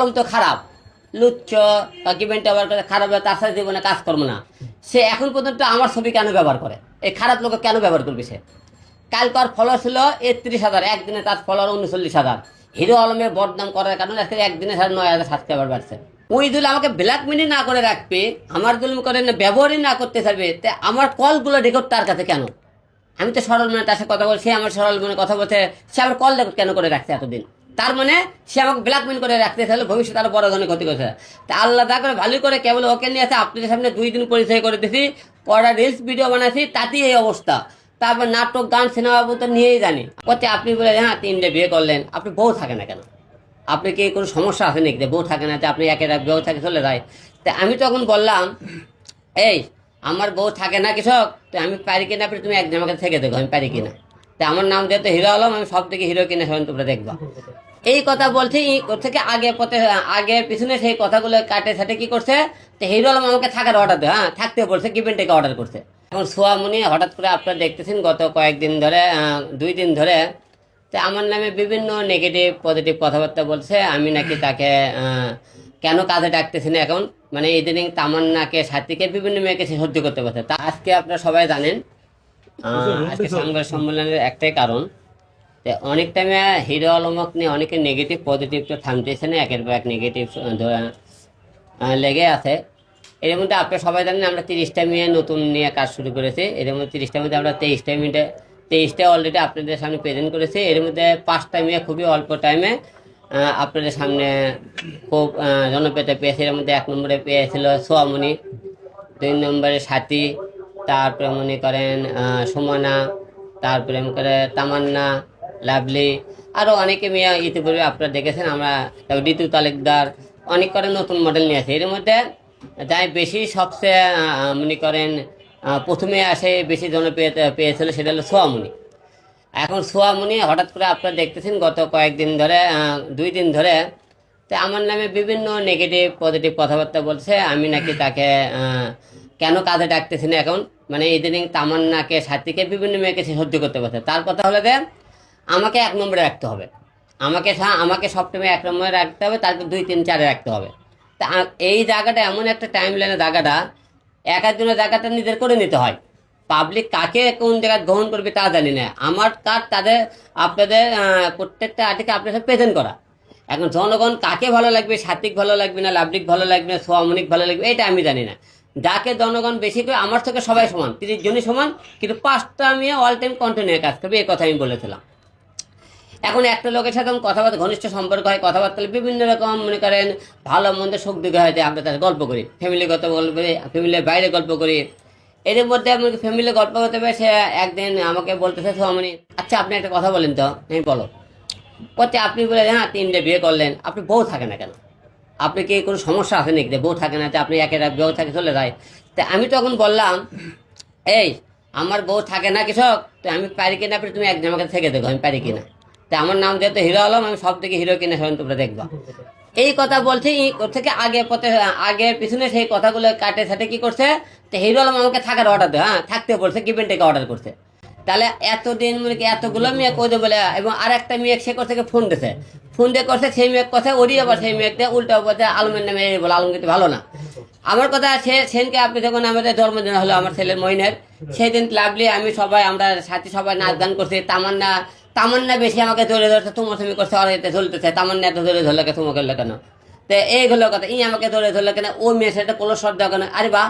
আলম তো খারাপ। লুচ্চ বা কিবেন্ট ব্যবহার করে খারাপ তার সাথে জীবনে কাজ করব না। সে এখন পর্যন্ত আমার ছবি কেন ব্যবহার করে? এই খারাপ লোক কেন ব্যবহার করবে সে? কালকার ফলোয়ার ছিল একত্রিশ হাজার, একদিনে তার ফলোয়ার উনচল্লিশ হাজার। হিরো আলমের বদনাম করার কারণে আজকে একদিনে সাড়ে নয় হাজার সাবস্ক্রাইবার বাড়ছে। ওই দুল আমাকে ব্ল্যাকমেলি না করে রাখবে, আমার দুল করে না, ব্যবহারই না করতে চাইবে তা আমার কলগুলো রেকর্ড তার কাছে কেন? আমি তো সরল মনে, তার সাথে কথা বলছি আমার সরল মনে কথা বলছে, সে আমার কল রেকর্ড কেন করে রাখছে এতদিন? তার মানে সে আমাকে ব্ল্যাকমেল করে রাখতে চাইলে, ভবিষ্যতে আরও বড় ধরনের ক্ষতি করছে। তা আল্লাহ তা করে ভালো করে কেবল ওকে নিয়ে আসে, আপনাদের সামনে দুই দিন পরিচয় করে দিয়েছি কটা রিলস ভিডিও বানাইছি, তাতেই এই অবস্থা। তারপর নাটক, গান সিনেমা তো নিয়েই জানি। ওতে আপনি বলে হ্যাঁ তিনটে বিয়ে করলেন। আপনি বউ থাকে না কেন? আপনি কি কোনো সমস্যা আছে নাকি? বউ থাকে না, যে আপনি এক বউ থাকে, চলে যায়। তা আমি তখন বললাম, এই, আমার বউ থাকে না কৃষক, তো আমি পারি কিনা? আপনি তুমি একদিন আমাকে থেকে দেখো, আমি পারি কিনা? তা আমার নাম যেহেতু হিরো আলম, আমি সব থেকে হিরো কিনা সেখানে তোমরা দেখবা। এই কথা বলছি থেকে আগে পথে আগে পিছনে সেই কথাগুলো কাটে সাটে কি করছে? তো হিরো আলম আমাকে থাকার অর্ডার দেয় হ্যাঁ থাকতে বলছে গিভেন টেকে অর্ডার করছে। এখন সোয়ামনি হঠাৎ করে আপনারা দেখতেছেন গত কয়েকদিন ধরে দুই দিন ধরে তো আমার নামে বিভিন্ন নেগেটিভ পজিটিভ কথাবার্তা বলছে আমি নাকি তাকে কেন কাজে ডাকতেছি না এখন? মানে ইদানিং তামান্নাকে সাথীকে বিভিন্ন মেয়েকে সে সহ্য করতে পারছে তা আজকে আপনারা সবাই জানেন আজকে সংবাদ সম্মেলনের একটাই কারণ। অনেক টাইমে হিরো আলমক নিয়ে অনেকে নেগেটিভ পজিটিভ তো থামতেছে না, একের পর এক নেগেটিভ লেগে আছে। এর মধ্যে আপনারা সবাই জানেন আমরা তিরিশটা মেয়ে নতুন নিয়ে কাজ শুরু করেছি। এর মধ্যে তিরিশটার মধ্যে আমরা তেইশটা মিনিটে, তেইশটা অলরেডি আপনাদের সামনে প্রেজেন্ট করেছি। এর মধ্যে পাঁচটা মেয়ে খুবই অল্প টাইমে আপনাদের সামনে খুব জনপ্রিয়তা পেয়েছে। এর মধ্যে এক নম্বরে পেয়েছিল সোয়ামণি, দুই নম্বরে সাথী, তারপরে মনে করেন সুমনা, তারপরে মনে করে তামান্না লাভলি আরও অনেকে মেয়ে ইতিপূর্বে আপনারা দেখেছেন, আমরা ঋতু তালুকদার, অনেক করে নতুন মডেল নিয়ে আসে। এর মধ্যে যাই বেশি সবচেয়ে মনে করেন প্রথমে আসে বেশি জনপ্রিয়তা পেয়েছিল সেটা হলো সোয়ামুনি। এখন সোয়ামুনি হঠাৎ করে আপনারা দেখতেছেন, গত কয়েকদিন ধরে দুই দিন ধরে, তো আমার নামে বিভিন্ন নেগেটিভ পজিটিভ কথাবার্তা বলছে, আমি নাকি তাকে কেন কাজে ডাকতেছি না এখন? মানে ইদানিং তামান্নাকে সাথীকে বিভিন্ন মেয়েকে সে সহ্য করতে পারছে তার কথা হলো যে আমাকে এক নম্বরে রাখতে হবে। আমাকে আমাকে সবসময় এক নম্বরে রাখতে হবে, তারপর দুই, তিন, চারে রাখতে হবে। তা এই জায়গাটা এমন একটা টাইম লাইনের জায়গাটা এক একজনের জায়গাটা নিজের করে নিতে হয়। পাবলিক কাকে কোন জায়গায় গ্রহণ করবে তা জানি না। আমার কাজ তাদের, আপনাদের প্রত্যেকটা আর্টিকে আপনাদের প্রেজেন্ট করা। এখন জনগণ কাকে ভালো লাগবে, সাত্বিক ভালো লাগবে না লাবলিক ভালো লাগবে না সোয়ামনিক ভালো লাগবে, এটা আমি জানি না। ডাকে জনগণ বেশি করে, আমার থেকে সবাই সমান, তিরিশ জনই সমান, কিন্তু পাঁচটা আমি অল টাইম কন্টিনিউ কাজ করবে এই কথা আমি বলেছিলাম। এখন একটা লোকের সাথে কথাবার্তা, ঘনিষ্ঠ সম্পর্ক হয়, কথাবার্তা বিভিন্ন রকম, মনে করেন, ভালো, মন্দ, সুখ, দুঃখে হয়তো আমরা তার গল্প করি। ফ্যামিলিগত গল্প করি ফ্যামিলির বাইরে গল্প করি। এর মধ্যে আমি ফ্যামিলি গল্প করতে পারে, সে একদিন আমাকে বলতেছে, সোহামণি আচ্ছা আপনি একটা কথা বলেন তো, আমি বলো। বলছে, আপনি বলে হ্যাঁ তিনটে বিয়ে করলেন, আপনি বউ থাকে না কেন? আপনি কি কোনো সমস্যা আছে নাকি? বউ থাকে না যে আপনি একের এক বউ থাকে, চলে যায়। তা আমি তখন বললাম, এই, আমার বউ থাকে না কৃষক, তো আমি পারি কিনা? আপনি তুমি একদিন আমাকে থেকে দেখো, আমি পারি কিনা? তা আমার নাম যেহেতু হিরো আলম, আমি সব থেকে হিরো কিনা সেখানে তোমরা দেখবা। এই কথা বলছি ওর থেকে আগে পথে আগে পিছনে সেই কথাগুলো কাটে সাটে কি করছে? তো হিরো আলম আমাকে থাকার অর্ডার দেয় হ্যাঁ থাকতে বলছে গিভেন টেকে অর্ডার করছে। তাহলে এতদিন মানে কি এতগুলো মেয়ে কই বলে, এবং আর একটা মেয়ে সে করছে ফোন দিছে? ফোন দিয়ে করছে, সেই মেয়ে কথা ওরই আবার সেই মেয়েকে উল্টা বলতে আলমের নামে বলে আলম কিন্তু ভালো না। আমার কথা সে সেদিনকে আপনি যখন আমাদের জন্মদিন হলো আমার ছেলের মহিনের। সেই দিন লাভলি, আমি সবাই, আমরা সাথে সবাই নাচ গান করছি, তামান্না তামান্না বেশি আমাকে ধরে ধরছে, তোমার তুমি করছে, আর এতে ঝুলতেছে তামান্না এত ধরে ধরলে কে তোমাকে কেন তো এইগুলো কথা, ই আমাকে ধরে ধরলে কেন? ও মেয়ে সেটা কোনো শ্রদ্ধা কেন আরে বা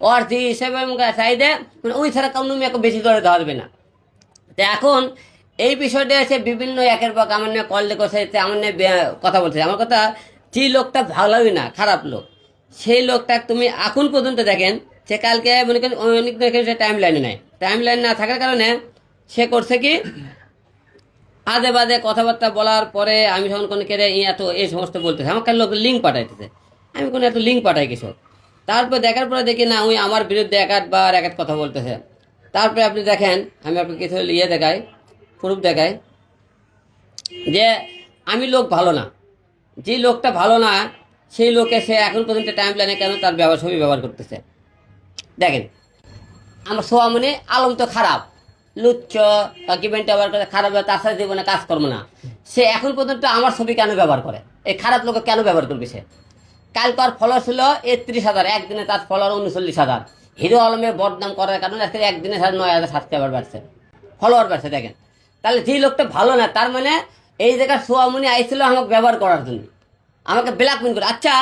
ওর যে হিসেবে চাইদে মানে ওই ছাড়া কোনো মেয়েকে বেশি ধরে ধরবে না। তো এখন এই বিষয়টা আছে বিভিন্ন একের পর আমার নিয়ে কল করছে আমার নিয়ে কথা বলছে। আমার কথা, যে লোকটা ভালোই না, খারাপ লোক, সেই লোকটা তুমি এখন পর্যন্ত দেখেন সে কালকে মনে করেন, অনেক দেখেন সে টাইম লাইনে নেয় টাইম লাইন না থাকার কারণে সে করছে কি আদে বাদে কথাবার্তা বলার পরে আমি যখন কোনো কেড়ে এত এই সমস্ত বলতেছে, আমাকে লোক লিঙ্ক পাঠাইতেছে। আমি কোনো এত লিঙ্ক পাঠাই কিছু। তারপর দেখার পরে দেখি, না ওই আমার বিরুদ্ধে এক এক কথা বলতেছে। তারপরে আপনি দেখেন, আমি আপনাকে কিছু ইয়ে দেখাই প্রুফ দেখাই, যে আমি লোক ভালো না। যে লোকটা ভালো না, সেই লোকে সে এখন পর্যন্ত টাইম লাইনে কেন তার ছবি ব্যবহার করতেছে? দেখেন, আমার সোয়ামনি আলম তো খারাপ। লুচ্চ বা কিবেন্ট ব্যবহার করে খারাপ তার সাথে জীবনে কাজ করব না। সে এখন পর্যন্ত আমার ছবি কেন ব্যবহার করে? এই খারাপ লোক কেন ব্যবহার করবে সে? কালকার ফলোয়ার ছিল একত্রিশ হাজার, একদিনে তার ফলোয়ার উনচল্লিশ হাজার। হিরো আলমের বদনাম করার কারণে আজকে একদিনে সাড়ে নয় হাজার সাবস্ক্রাইবার বাড়ছে। ফলোয়ার বাড়ছে, দেখেন। তাহলে যে লোকটা ভালো না, তার মানে এই জায়গায় সোয়ামনি আইছিল আমাকে ব্যবহার করার জন্য। আমাকে ব্ল্যাকমেল করে আচ্ছা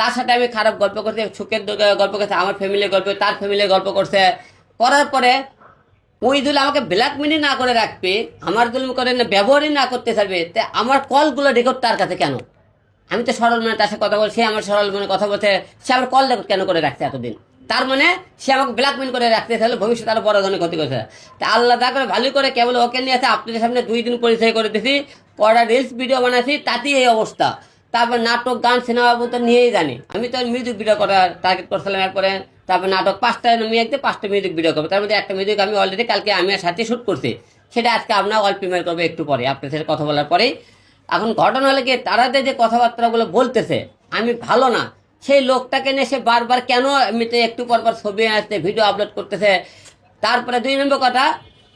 তার সাথে আমি খারাপ গল্প করতে সুখের গল্প করতে আমার ফ্যামিলির গল্প, তার ফ্যামিলির গল্প করছে। করার পরে ওই দুল আমাকে ব্ল্যাকমেলই না করে রাখবে, আমার দুল করে না, ব্যবহারই না করতে চাইবে তা আমার কলগুলো রেকর্ড তার কাছে কেন? আমি তো সরল মনে তার সাথে কথা বলছি আমার সরল মনে কথা বলছে, সে আমার কল রেকর্ড কেন করে রাখছে এতদিন? তার মানে সে আমাকে ব্ল্যাকমেল করে রাখতে তাহলে ভবিষ্যতে আরও বড় ধরনের ক্ষতি করছে। তা আল্লাহ দা করে ভালো করে কেবল ওকে নিয়ে আসে, আপনাদের সামনে দুই দিন পরিচয় করে দিয়েছি কটা রিলস ভিডিও বানাইছি, তাতেই এই অবস্থা। তারপর নাটক, গান, সিনেমা তো নিয়েই জানি। আমি তো মিউজিক ভিডিও করার টার্গেট করছিলাম এরপরে তারপর নাটক, পাঁচটা আমি একতে পাঁচটা মিউজিক ভিডিও করব। তার মধ্যে একটা মিউজিক আমি অলরেডি কালকে আমি সাথে শ্যুট করছি। সেটা আজকে আপনার অল প্রিমিয়ার করব একটু পরে আপনার সাথে কথা বলার পরেই। এখন ঘটনা হলে কি, তারা যে কথাবার্তাগুলো বলতেছে, আমি ভালো না। সেই লোকটাকে নিয়ে সে বারবার কেন এমনিতে একটু পর পর ছবি আসতে ভিডিও আপলোড করতেছে? তারপরে দুই নম্বর কথা,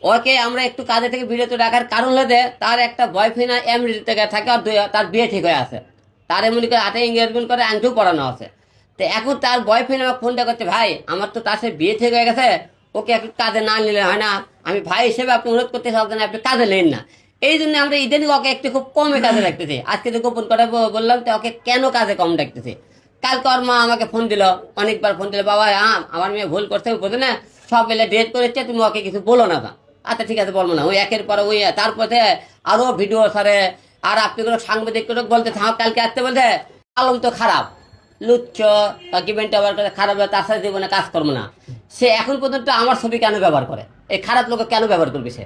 ওকে আমরা একটু কাজে থেকে ভিডিওতে রাখার কারণ হলে তার একটা বয়ফ্রেন্ড আমেরিকা থেকে থাকে আর তার বিয়ে ঠিক হয়ে আছে। তার এমনি করে হাতে এঙ্গেজমেন্ট করে আংটিও পড়ানো আছে। তো এখন তার বয়ফ্রেন্ড আমাকে ফোনটা করছে ভাই, আমার তো তার সাথে বিয়ে হয়ে গেছে, ওকে একটু কাজে না নিলে হয় না। আমি ভাই হিসেবে আপনি অনুরোধ করতে চাচ্ছেন আপনি কাজে নেন না। এই জন্য আমরা ইদানিং ওকে একটু খুব কমে কাজে রাখতেছি আজকে তো গোপন করে বললাম, তো ওকে কেন কাজে কম রাখতেছি কালকে ওর মা আমাকে ফোন দিল, অনেকবার ফোন দিল, বাবা হ্যাঁ আমার মেয়ে ভুল করছে বোঝে না, সব এলে ডেট করেছে, তুমি ওকে কিছু বলো না আচ্ছা ঠিক আছে, বলব না। ওই একের পর ওই, তারপরে আরও ভিডিও সারে আর আপনি কোনো সাংবাদিক করে বলতে থাক কালকে আসতে বলতে আলম তো খারাপ। লুচ্চ কিবেন্ট আবার করে খারাপ, তার সাথে জীবনে কাজ করব না। সে এখন পর্যন্ত আমার ছবি কেন ব্যবহার করে? এই খারাপ লোক কেন ব্যবহার করবে সে?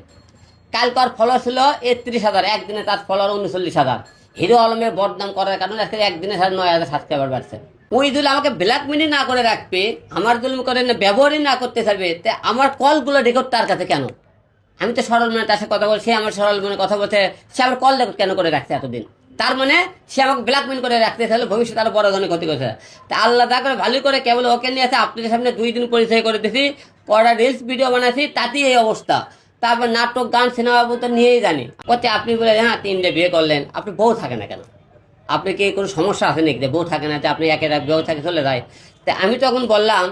কালকার ফলোয়ার ছিল একত্রিশ হাজার, একদিনে তার ফলোয়ার উনচল্লিশ হাজার। হিরো আলমের বদনাম করার কারণে আজকে একদিনে সাড়ে নয় হাজার সাবস্ক্রাইবার বাড়ছে। ওই দুল আমাকে ব্ল্যাকমেলই না করে রাখবে, আমার দুল করে না, ব্যবহারই না করতে চাইবে, তা আমার কলগুলো রেকর্ড তার কাছে কেন? আমি তো সরল মনে, তার সাথে কথা বলছি আমার সরল মনে কথা বলছে, সে আমার কল রেকর্ড কেন করে রাখছে এতদিন? তার মানে সে আমাকে ব্ল্যাকমেল করে রাখতে তাহলে ভবিষ্যতে আরও বড় ধরনের ক্ষতি করছে। তা আল্লাহ দা করে ভালো করে কেবল ওকে নিয়ে আসে আপনাদের সামনে দুই দিন পরিচয় করে দিয়েছি কটা রিলস ভিডিও বানাইছি, তাতেই এই অবস্থা। তারপর নাটক, গান সিনেমা তো নিয়েই জানি। করতে আপনি বলে হ্যাঁ তিনটে বিয়ে করলেন। আপনি বউ থাকে না কেন? আপনি কি কোনো সমস্যা আছে নাকি? বউ থাকে না, যে আপনি একে এক বউ থাকে, চলে যায়। তা আমি তখন বললাম,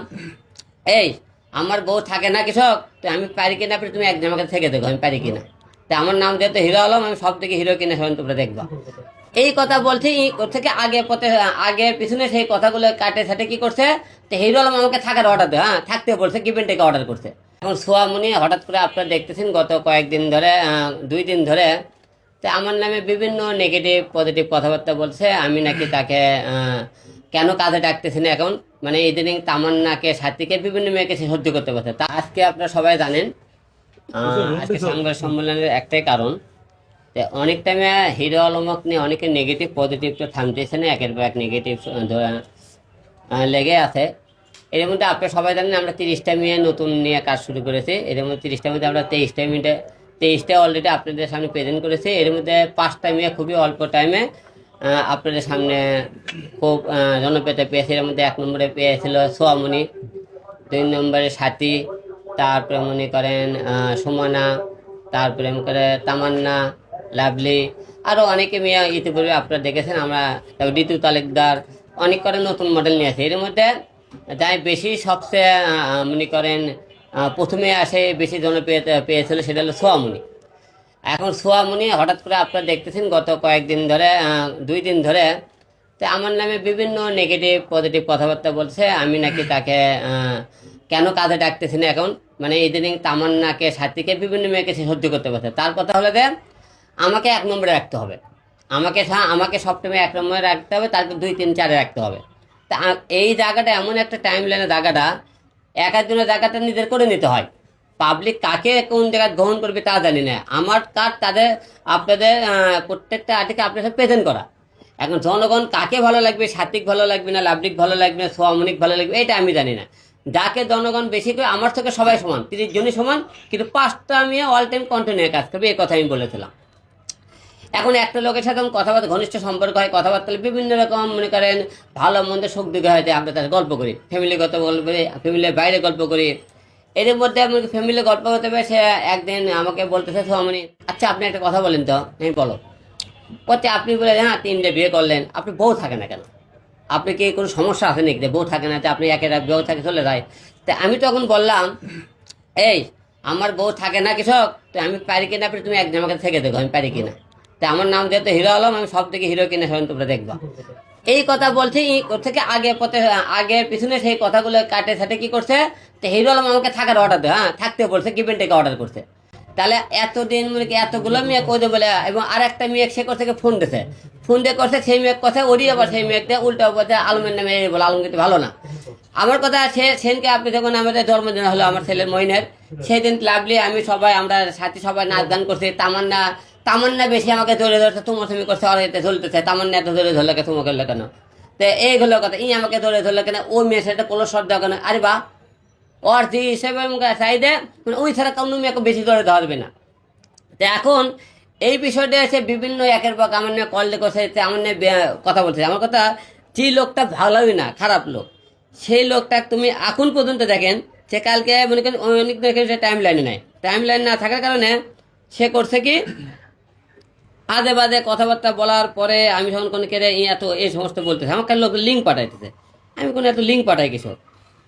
এই আমার বউ থাকে না কৃষক, তো আমি পারি কিনা তুমি একদিন আমাকে থেকে দেখো, আমি পারি কিনা। তা আমার নাম যেহেতু হিরো আলম, আমি সব থেকে হিরো কিনা সেখানে তোমরা দেখবা। এই কথা বলছি থেকে আগে পথে আগের পিছনে সেই কথাগুলো কাটে সাথে কি করছে, তো হিরো আলম আমাকে থাকার অর্ডার দেয় হ্যাঁ থাকতে বলছে কিপেন থেকে অর্ডার করছে। এখন সোয়ামনি হঠাৎ করে আপনারা দেখতেছেন, গত কয়েকদিন ধরে দুই দিন ধরে, তো আমার নামে বিভিন্ন নেগেটিভ পজিটিভ কথাবার্তা বলছে, আমি নাকি তাকে কেন কাজে ডাকতেছে না এখন? মানে ইদানিং তামান্নাকে সাথীকে বিভিন্ন মেয়েকে সে সহ্য করতে পারছে তা আজকে আপনারা সবাই জানেন আজকে সংবাদ সম্মেলনের একটাই কারণ অনেক টাইমে হিরো আলমক নিয়ে অনেকে নেগেটিভ পজিটিভ তো থামতেছে না একের পর এক নেগেটিভ লেগে আছে। এর মধ্যে আপনারা সবাই জানেন আমরা তিরিশটা মেয়ে নতুন নিয়ে কাজ শুরু করেছি। এর মধ্যে তিরিশটার মধ্যে আমরা তেইশটা মিনিটে তেইশটা অলরেডি আপনাদের সামনে প্রেজেন্ট করেছি। এর মধ্যে পাঁচটা মেয়ে খুবই অল্প টাইমে আপনাদের সামনে খুব জনপ্রিয়তা পেয়েছে এর মধ্যে এক নম্বরে পেয়েছিল সোয়ামণি, দুই নম্বরে সাথী, তারপরে মনে করেন সুমনা, তারপরে মনে করে তামান্না, লাভলি আরও অনেকে মেয়ে ইতিপূর্বে আপনারা দেখেছেন, আমরা ঋতু তালুকদার, অনেক করে নতুন মডেল নিয়ে আসে। এর মধ্যে যাই বেশি সবচেয়ে মনে করেন প্রথমে আসে বেশি জনপ্রিয়তা পেয়েছিল সেটা হলো সোয়ামণি। এখন সোয়ামণি হঠাৎ করে আপনারা দেখতেছেন গত কয়েকদিন ধরে দুই দিন ধরে। তো আমার নামে বিভিন্ন নেগেটিভ পজিটিভ কথাবার্তা বলছে। আমি নাকি তাকে কেন কাজে ডাকতেছি না এখন? মানে ইদানিং তামান্নাকে সাথীকে বিভিন্ন মেয়েকে সে সহ্য করতে পারছে তার কথা হলো যে, আমাকে এক নম্বরে রাখতে হবে। আমাকে আমাকে সবসময় এক নম্বরে রাখতে হবে, তারপর দুই, তিন, চারে রাখতে হবে। তা এই জায়গাটা এমন একটা টাইম লাইনের জায়গাটা এক একজনের জায়গাটা নিজের করে নিতে হয়। পাবলিক কাকে কোন জায়গায় গ্রহণ করবে তা জানি না। আমার কাজ তাদের, আপনাদের প্রত্যেকটা আর্টিকে আপনার সাথে প্রেজেন্ট করা। এখন জনগণ কাকে ভালো লাগবে, সাত্বিক ভালো লাগবে না লাবলিক ভালো লাগবে না সোয়ামনিক ভালো লাগবে, এটা আমি জানি না। যাকে জনগণ বেশি করে, আমার থেকে সবাই সমান, তিরিশ জনই সমান, কিন্তু পাঁচটা আমি অল টাইম কন্টিনিউ কাজ করবে, এই কথা আমি বলেছিলাম। এখন একটা লোকের সাথে কথাবার্তা ঘনিষ্ঠ সম্পর্ক হয় কথাবার্তা বিভিন্ন রকম, মনে করেন, ভালো মন্দ সুখ দুঃখে হয়তো আমরা তার গল্প করি ফ্যামিলিগত গল্প করি ফ্যামিলির বাইরে গল্প করি এর মধ্যে আমি ফ্যামিলি গল্প করতে পেরে সে একদিন আমাকে বলতেছে তো আমি আচ্ছা আপনি একটা কথা বলেন তো আমি বলো। বলছে, আপনি বলে হ্যাঁ তিনটে বিয়ে করলেন, আপনি বউ থাকে না কেন? আপনি কি কোনো সমস্যা আছে নাকি? বউ থাকে না, যে আপনি এক বউ থাকে, চলে যায়। তা আমি তখন বললাম, এই, আমার বউ থাকে না কৃষক, তো আমি পারি কিনা, আপনি তুমি একদিন আমাকে থেকে দেখো, আমি পারি কিনা? তা আমার নাম যেহেতু হিরো আলম, আমি সব থেকে হিরো কিনে সেখানে তোমরা দেখবা। এই কথা বলছি থেকে আগে পথে, আগের পিছনে সেই কথাগুলো কাটে সাথে কি করছে? তো হিরো আলম আমাকে থাকার অর্ডার দেয় হ্যাঁ থাকতে বলছে কিপেন থেকে অর্ডার করছে। তাহলে এতদিন মানে এতগুলো মেয়ে কইতে বলে, এবং আর একটা মেয়ে সে করছে ফোন দিছে। ফোন দিয়ে করছে, সেই মেয়ে কথা ওরই আবার সেই মেয়েকে উল্টা বলছে আলমের নামে বলে আলম কিন্তু ভালো না। আমার কথা সে, সেদিনকে আপনি যখন আমাদের জন্মদিন হলো, আমার ছেলের মইনের সেদিন লাভলি, আমি সবাই, আমরা সাথী সবাই নাচ গান করছি, তামান্না তামান্না বেশি আমাকে ধরে ধরছে তোমার তুমি করছে, আর এতে ঝুলতেছে। তামান্না এত ধরে ধরলে কে করলে কেন? তো এইগুলো কথা ই আমাকে ধরে ধরলে কেন? ও মেয়ে সেটা কোনো শব্দ কেন? আরে বা, ওর যে হিসেবে আমাকে চাইদে মানে ওই ছাড়া কোনো মেয়েকে বেশি ধরে ধরবে না। তো এখন এই বিষয়টা এসে বিভিন্ন একের পর আমার নিয়ে কল করছে আমার নিয়ে কথা বলছে। আমার কথা, যে লোকটা ভালোই না, খারাপ লোক, সেই লোকটা তুমি এখন পর্যন্ত দেখেন, সে কালকে মনে করেন, অনেক দেখেন সে টাইম লাইনে নেয় টাইম লাইন না থাকার কারণে সে করছে কি আদে বাদে কথাবার্তা বলার পরে আমি যখন কোনো কেড়ে এত এই সমস্ত বলতেছে, আমাকে লোক লিঙ্ক পাঠাইতেছে। আমি কোনো এত লিঙ্ক পাঠাই কিছু?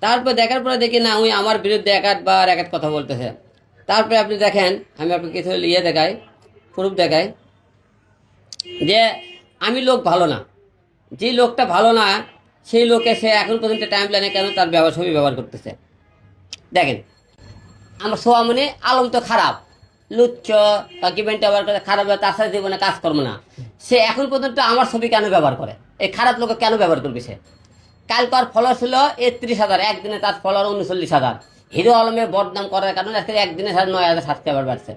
তারপর দেখার পরে দেখি, না, উনি আমার বিরুদ্ধে এক বার এক কথা বলতেছে। তারপরে আপনি দেখেন, আমি আপনাকে কিছু ইয়ে দেখাই প্রুফ দেখাই, যে আমি লোক ভালো না। যে লোকটা ভালো না, সেই লোকে সে এখন পর্যন্ত টাইম লাইনে কেন তার ছবি ব্যবহার করতেছে? দেখেন, আমার সোয়ামনি আলম তো খারাপ। লুচ্চ কিবেন্ট ব্যবহার করে খারাপ তার সাথে জীবনে কাজ করব না। সে এখন পর্যন্ত আমার ছবি কেন ব্যবহার করে? এই খারাপ লোক কেন ব্যবহার করবে সে? কালকার ফলোয়ার ছিল একত্রিশ হাজার, একদিনে তার ফলোয়ার উনচল্লিশ হাজার। হিরো আলমের বদনাম করার কারণে আজকে একদিনে সাড়ে নয় হাজার সাবস্ক্রাইবার বাড়ছে।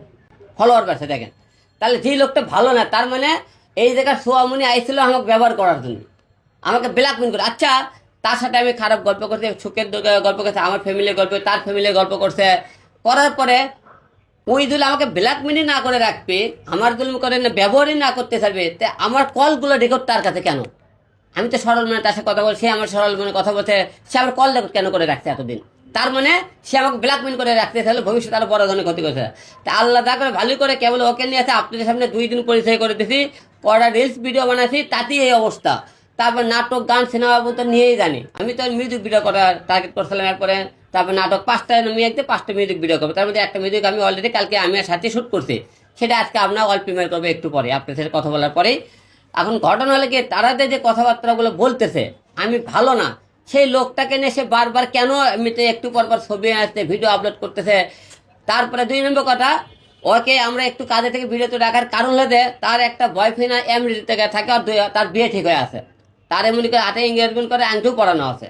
ফলোয়ার বাড়ছে, দেখেন। তাহলে যে লোকটা ভালো না, তার মানে এই জায়গায় সোয়ামনি আইছিল আমাকে ব্যবহার করার জন্য। আমাকে ব্ল্যাকমেল করে আচ্ছা তার সাথে আমি খারাপ গল্প করতে সুখের গল্প করছে, আমার ফ্যামিলির গল্প, তার ফ্যামিলির গল্প করছে। করার পরে ওই দুল আমাকে ব্ল্যাকমেলই না করে রাখবে, আমার দুল করে না, ব্যবহারই না করতে থাকবে তে আমার কলগুলো রেকর্ড তার কাছে কেন? আমি তো সরল মনে, তার সাথে কথা বলছি, আমার সরল মনে কথা বলছে, সে আমার কল রেকর্ড কেন করে রাখছে এতদিন? তার মানে সে আমাকে ব্ল্যাকমেল করে রাখতে তাহলে ভবিষ্যতে আরও বড় ধরনের ক্ষতি করছে। তা আল্লাহ দা করে ভালো করে কেবল ওকে নিয়ে আছে আপনাদের সামনে দুই দিন পরিচয় করে দিছি কটা রিলস ভিডিও বানাইছি, তাতেই এই অবস্থা। তারপর নাটক, গান সিনেমা তো নিয়েই জানি। আমি তো মিউজিক ভিডিও করার টার্গেট করছিলাম, এরপরে তারপর নাটক পাঁচটা নিয়ে একতে পাঁচটা মিউজিক ভিডিও করব। তার মধ্যে একটা মিউজিক আমি অলরেডি কালকে আমি আর সাথে শ্যুট করছি। সেটা আজকে আপনার অল প্রিমিয়ার করবে একটু পরে আপনার সাথে কথা বলার পরেই। এখন ঘটনা হলে কি, তারা যে কথাবার্তাগুলো বলতেছে, আমি ভালো না। সেই লোকটাকে নিয়ে সে বারবার কেন এমনিতে একটু পর পর ছবি আসতে ভিডিও আপলোড করতেছে? তারপরে দুই নম্বর কথা, ওকে আমরা একটু কাজে থেকে ভিডিওতে রাখার কারণ হলে তার একটা বয়ফ্রেন্ড এমনি থেকে থাকে আর তার বিয়ে ঠিক হয়ে আছে। তার এমনি করে হাতে এঙ্গেজমেন্ট করে আংটিও পড়ানো আছে।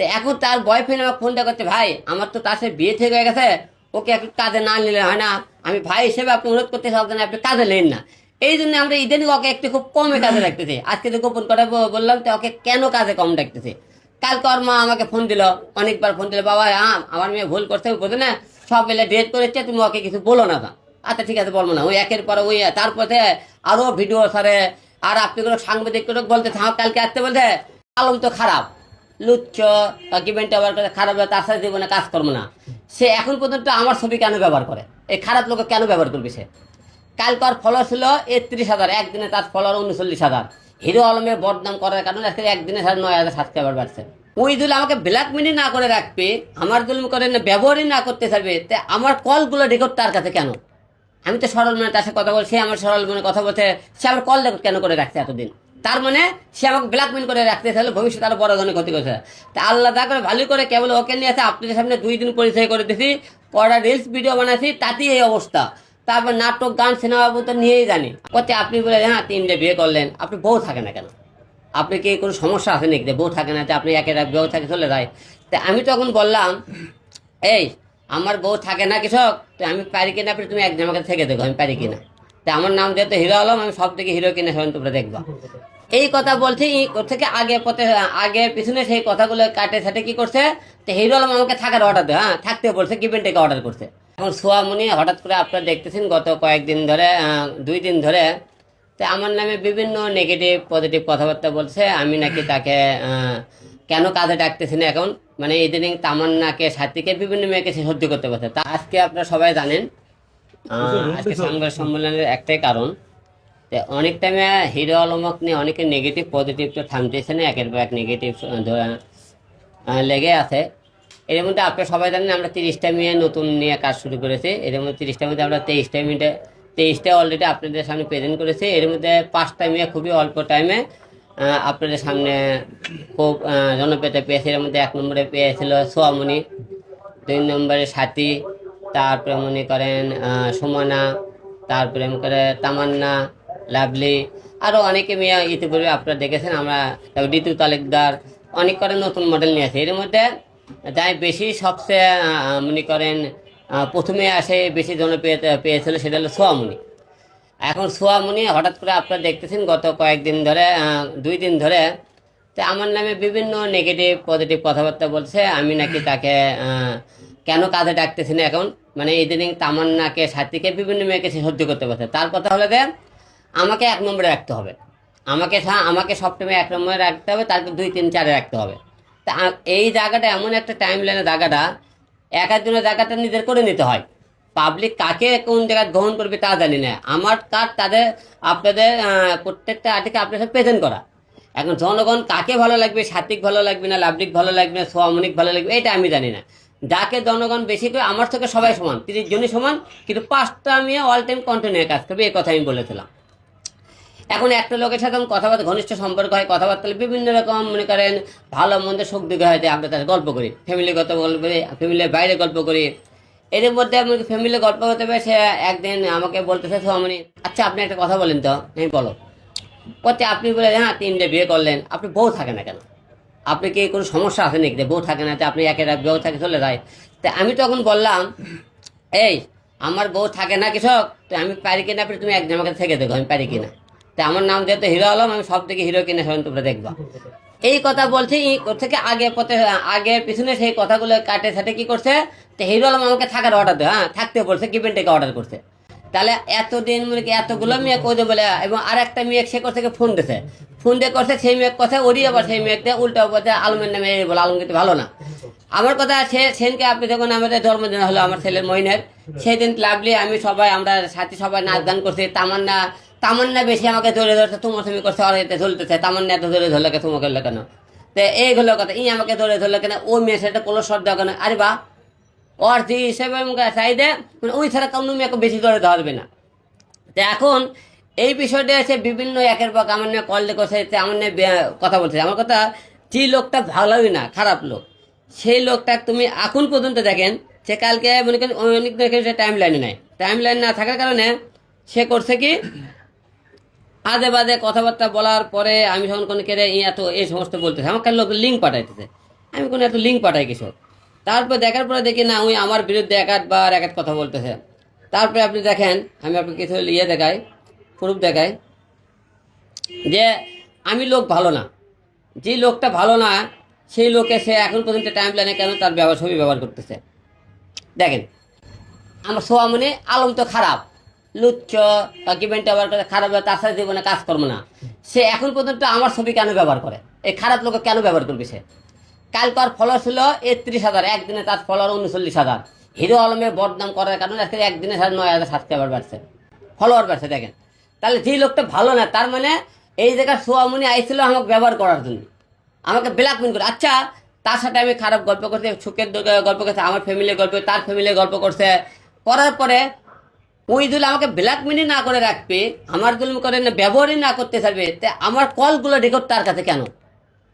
তো এখন তার বয়ফ্রেন্ড আমাকে ফোনটা করছে, ভাই, আমার তো তার সাথে বিয়ে ঠিক হয়ে গেছে, ওকে একটু কাজে না নিলে হয় না। আমি ভাই হিসেবে আপনি অনুরোধ করতে চাচ্ছেন আপনি কাজে নেন না। এই জন্য আমরা ইদানিং ওকে একটু খুব কমে কাজে রাখতেছি। আজকে তো গোপন ব- বললাম, তো ওকে কেন কাজে কম রাখতেছি? কালকে ওর মা আমাকে ফোন দিল, অনেকবার ফোন দিল, বাবা হ্যাঁ আমার মেয়ে ভুল করছে বোঝো না, সব বেলে ডেট করেছে, তুমি ওকে কিছু বলো না। আচ্ছা ঠিক আছে, বলব না। ওই একের পর ওই, তারপরে আরও ভিডিও সারে আর আপনি কোনো সাংবাদিক বলতে থাক কালকে আসতে বলতে আলম তো খারাপ। লুচ্চ কিবেন্ট ব্যবহার করে খারাপ তার সাথে জীবনে কাজ করব না। সে এখন পর্যন্ত আমার ছবি কেন ব্যবহার করে? এই খারাপ লোক কেন ব্যবহার করবে সে? কালকার ফলোয়ার ছিল একত্রিশ হাজার, একদিনে তার ফলোয়ার উনচল্লিশ হাজার। হিরো আলমের বদনাম করার কারণে আজকে একদিনে সাড়ে নয় হাজার সাবস্ক্রাইবার বাড়ছে। ওই দুল আমাকে ব্ল্যাকমেলই না করে রাখবে, আমার দুল করে না, ব্যবহারই না করতে থাকবে তে আমার কলগুলো রেকর্ড তার কাছে কেন? আমি তো সরল মনে তার সাথে কথা বলছি আমার সরল মনে কথা বলছে, সে আমার কল রেকর্ড কেন করে রাখছে এতদিন? তার মানে সে আমাকে ব্ল্যাকমেল করে রাখতে তাহলে ভবিষ্যতে আরও বড় ধরনের ক্ষতি করছে। তা আল্লাহ দা করে ভালো করে কেবল ওকে নিয়ে আছে আপনাদের সামনে দুই দিন পরিচয় করে দিছি কটা রিলস ভিডিও বানাইছি, তাতেই এই অবস্থা। তারপর নাটক, গান সিনেমা তো নিয়েই জানি। করতে আপনি বলে হ্যাঁ তিনটে বিয়ে করলেন। আপনি বউ থাকে না কেন? আপনি কি কোনো সমস্যা আছে নাকি? বউ থাকে না, যে আপনি একে এক বউ থাকে, চলে যায়। তা আমি তখন বললাম, এই, আমার বউ থাকে না কৃষক, তো আমি পারি কিনা? আপনি তুমি একজন আমাকে থেকে দেখো, আমি পারি কিনা? তা আমার নাম যেহেতু হিরো আলম, আমি সব থেকে হিরো কিনে সেখানে তোমরা দেখবা। এই কথা বলছি থেকে আগে পথে, আগের পিছনে সেই কথাগুলো কাটে সাটে কি করছে? তো হিরো আলম আমাকে থাকার অর্ডার দেয় হ্যাঁ থাকতে বলছে থেকে অর্ডার করছে। এখন সোয়ামনি হঠাৎ করে আপনারা দেখতেছেন, গত কয়েকদিন ধরে দুই দিন ধরে, তো আমার নামে বিভিন্ন নেগেটিভ পজিটিভ কথাবার্তা বলছে, আমি নাকি তাকে কেন কাজে ডাকতেছি না এখন? মানে ইদানিং তামান্নাকে সাথীকে বিভিন্ন মেয়েকে সে সহ্য করতে পারছে তা আজকে আপনারা সবাই জানেন আজকে সংবাদ সম্মেলনের একটাই কারণ অনেক টাইমে হিরো আলমক নিয়ে অনেকে নেগেটিভ পজিটিভ তো থামতেছে না একের পর এক নেগেটিভ লেগে আছে। এর মধ্যে আপনারা সবাই জানেন আমরা তিরিশটা মিনিটে নতুন নিয়ে কাজ শুরু করেছি। এর মধ্যে তিরিশটার মধ্যে আমরা তেইশটা মিনিটে তেইশটা অলরেডি আপনাদের সামনে প্রেজেন্ট করেছি। এর মধ্যে পাঁচটা মিনিট খুবই অল্প টাইমে আপনাদের সামনে খুব জনপ্রিয়তা পেয়েছে। এর মধ্যে এক নম্বরে পেয়েছিল সোয়ামণি দুই নম্বরে সাথী তারপরে মনে করেন সুমনা তারপরে মনে করে তামান্না, লাভলি আরও অনেকে মেয়ে ইতিপূর্বে আপনারা দেখেছেন, আমরা ঋতু তালুকদার, অনেক করে নতুন মডেল নিয়ে আসে। এর মধ্যে যাই বেশি সবচেয়ে মনে করেন প্রথমে আসে বেশি জনপ্রিয়তা পেয়েছিল সেটা হলো সোয়ামুনি। এখন সোয়ামুনি হঠাৎ করে আপনারা দেখতেছেন, গত কয়েকদিন ধরে দুই দিন ধরে তো আমার নামে বিভিন্ন নেগেটিভ পজিটিভ কথাবার্তা বলছে। আমি নাকি তাকে কেন কাজে ডাকতেছি না? এখন মানে ইদানিং তামান্নাকে সাথীকে বিভিন্ন মেয়েকে সে সহ্য করতে পারছে তার কথা হলো যে, আমাকে এক নম্বরে রাখতে হবে। আমাকে আমাকে সবসময় এক নম্বরে রাখতে হবে, তারপর দুই, তিন, চারে রাখতে হবে। তা এই জায়গাটা এমন একটা টাইম লাইনের জায়গাটা এক একজনের জায়গাটা নিজের করে নিতে হয়। পাবলিক কাকে কোন জায়গায় গ্রহণ করবে তা জানি না। আমার কাজ তাদের, আপনাদের প্রত্যেকটা আর্টিকে আপনাদের প্রেজেন্ট করা। এখন জনগণ কাকে ভালো লাগবে? সাত্বিক ভালো লাগবে না? লাবলিক ভালো লাগবে না? সোয়ামনিক ভালো লাগবে? এটা আমি জানি না। যাকে জনগণ বেশি করে, আমার থেকে সবাই সমান, তিরিশ জনই সমান, কিন্তু পাঁচটা আমি অল টাইম কন্টিনিউ কাজ করবে, এই কথা আমি বলেছিলাম। এখন একটা লোকের সাথে কথাবার্তা ঘনিষ্ঠ সম্পর্ক হয়, কথাবার্তা বিভিন্ন রকম, মনে করেন, ভালো, মন্দ, সুখ, দুঃখ হয়তো আমরা তার গল্প করি ফ্যামিলির ফ্যামিলিগত গল্প করি ফ্যামিলির বাইরে গল্প করি। এদের মধ্যে আমি ফ্যামিলি গল্প করতে পেরে, সে একদিন আমাকে বলতেছে সোমানি আচ্ছা আপনি একটা কথা বলেন তো আমি বলো। বলতে আপনি বলে হ্যাঁ তিনটে বিয়ে করলেন, আপনি বউ থাকে না কেন? আপনি কি কোনো সমস্যা আছে নাকি? বউ থাকে না যে আপনি এক বউ থাকে চলে যায়। তা আমি তখন বললাম, এই, আমার বউ থাকে না কৃষক, তো আমি পারি কিনা আপনি তুমি একদিন আমাকে থেকে দেখো, আমি পারি কিনা? তা আমার নাম যেহেতু হিরো আলম, আমি সব থেকে হিরো কিনা সবাই তোমরা দেখবা। এই কথা বলছি থেকে আগে পথে, আগে পিছনে সেই কথাগুলো কাটে সাটে কি করছে? তো হিরো আলম আমাকে থাকার অর্ডার দেয় হ্যাঁ থাকতে বলছে গিভেন টেকে অর্ডার করছে। তাহলে এতদিন মানে কি এতগুলো মেয়ে কোদে বলে? এবং আর একটা মেয়ে সে কোথা ফোন দিছে? ফোন দিয়ে করছে, সেই মেয়ের কথা ওরই আবার সেই মেয়েকে উল্টা বলছে আলমের নামে বলে আলম কিন্তু ভালো না। আমার কথা সে, সেদিনকে আপনি যখন আমাদের জন্মদিন হলো, আমার ছেলের মহিনের সেই দিন লাভলি, আমি সবাই, আমরা সাথে সবাই নাচ গান করছি, তামান্না তামান্না বেশি আমাকে ধরে ধরছে তোমার তুমি করছে আর এতে ধরতেছে তামান্না এত ধরে ধরলে তোমাকে কেন? তো এইগুলো কথা ই আমাকে ধরে ধরলে কেন? ও মেয়ে সেটা কোনো শর্ত কেন আরে বা যে হিসেবে চাইদে মানে ওই ছাড়া কোনো মেয়েকে বেশি করে ধরবে না। তো এখন এই বিষয়টা এসে বিভিন্ন একের পর আমার নিয়ে কল করছে আমার নিয়ে কথা বলছে। আমার কথা, যে লোকটা ভালোই না, খারাপ লোক, সেই লোকটা তুমি এখন পর্যন্ত দেখেন, সে কালকে মনে করেন অনেক টাইম লাইনে নেয় টাইম লাইন না থাকার কারণে সে করছে কি, আজে বাদে কথাবার্তা বলার পরে আমি যখন কোনো কেড়ে এত এই সমস্ত বলতেছে, আমাকে লোক লিঙ্ক পাঠাইতেছে। আমি কোনো এত লিঙ্ক পাঠাই কিছু। তারপর দেখার পরে দেখি, না, উনি আমার বিরুদ্ধে একাধবার একাধ কথা বলতেছে। তারপরে আপনি দেখেন, আমি আপনাকে কিছু ইয়ে দেখাই প্রুফ দেখাই, যে আমি লোক ভালো না। যে লোকটা ভালো না, সেই লোকে সে এখন পর্যন্ত টাইম লাইনে কেন তার ব্যবহার, ছবি ব্যবহার করতেছে? দেখেন, আমার সোয়ামনে আলম তো খারাপ লুচ্চ ডকুমেন্ট ব্যবহার করে খারাপ, তার সাথে জীবনে কাজ করব না। সে এখন পর্যন্ত আমার ছবি কেন ব্যবহার করে? এই খারাপ লোক কেন ব্যবহার করবে সে? কালকার ফলোয়ার ছিল একত্রিশ হাজার, একদিনে তার ফলোয়ার উনচল্লিশ হাজার। হিরো আলমের বদনাম করার কারণে আজকে একদিনে সাড়ে নয় হাজার সাবস্ক্রাইবার বাড়ছে। ফলোয়ার বাড়ছে, দেখেন। তাহলে যে লোকটা ভালো না, তার মানে এই জায়গায় সোয়ামনি আইছিল আমাকে ব্যবহার করার জন্য। আমাকে ব্ল্যাকমেল করে আচ্ছা তার সাথে আমি খারাপ গল্প করতে সুখের গল্প করছে, আমার ফ্যামিলির গল্প, তার ফ্যামিলির গল্প করছে। করার পরে ওই যদি আমাকে ব্ল্যাকমেলই না করে রাখবে, আমার জন্য করে না, ব্যবহারই না করতে থাকবে তা আমার কলগুলো রেকর্ড তার কাছে কেন?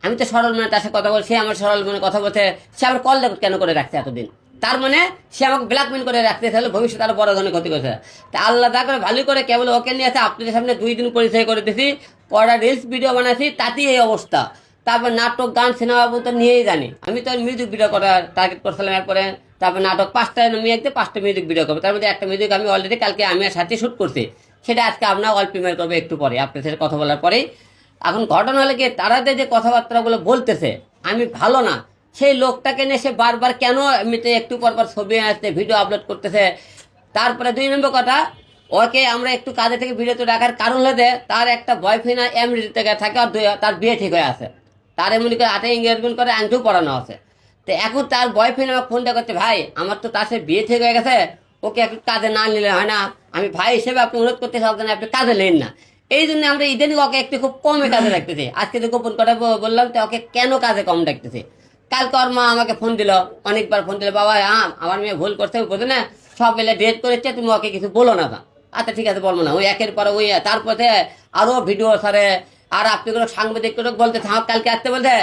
আমি তো সরল মনে তার সাথে কথা বলছি আমার সরল মনে কথা বলছে, সে আমার কল রেকর্ড কেন করে রাখছে এতদিন? তার মানে সে আমাকে ব্ল্যাকমেল করে রাখতে তাহলে ভবিষ্যতে আরও বড় ধরনের ক্ষতি করছে। তা আল্লাহ দা করে ভালো করে কেবল ওকে নিয়ে আছে আপনাদের সামনে দুই দিন পরিচয় করে দিয়েছি পড়া রিলস ভিডিও বানাইছি, তাতেই এই অবস্থা। তারপর নাটক, গান সিনেমা তো নিয়েই জানি। আমি তো মিউজিক ভিডিও করার টার্গেট করছিলাম এরপরে। তারপর নাটক পাঁচটা মেয়েতে পাঁচটা মিউজিক ভিডিও করব। তার মধ্যে একটা মিউজিক আমি অলরেডি কালকে আমি আর সাথে শ্যুট করছি। সেটা আজকে আপনার অল্প প্রিমিয়ার করবে একটু পরে আপনার সাথে কথা বলার পরেই। এখন ঘটনা হলে কি তারা যে কথাবার্তাগুলো বলতেছে, আমি ভালো না। সেই লোকটাকে নিয়ে সে বারবার কেন এমনিতে একটু পর পর ছবি আসতে, ভিডিও আপলোড করতেছে? তারপরে দুই নম্বর কথা, ওকে আমরা একটু কাজে থেকে ভিডিওতে রাখার কারণ হলে তার একটা বয়ফ্রেন্ড আমেরিকা থেকে আর তার বিয়ে ঠিক হয়ে আছে। তার এমনি করে আটে এঙ্গেজমেন্ট করে আংটিও পড়ানো আছে। তো এখন তার বয়ফ্রেন্ড আমাকে ফোনটা করছে, ভাই, আমার তো তার সাথে বিয়ে ঠিক হয়ে গেছে। ওকে একটু কাজে না নিলে হয় না। আমি ভাই হিসেবে আপনি অনুরোধ করতে চাচ্ছেন, আপনি কাজে নেন না। এই জন্য আমরা ইদানিং ওকে একটু খুব কমে কাজে রাখতেছি আজকে তো গোপন কথা বললাম, তো ওকে কেন কাজে কম রাখতেছি কালকে ওর মা আমাকে ফোন দিল, অনেকবার ফোন দিল, বাবা হ্যাঁ আমার মেয়ে ভুল করছে বোঝে না, সব মিলে ডেট করেছে, তুমি ওকে কিছু বলো না আচ্ছা ঠিক আছে, বলব না। ওই একের পর ওই, তারপরে আরও ভিডিও সারে আর আপনি কোনো সাংবাদিক বলতে কালকে আসতে বলতে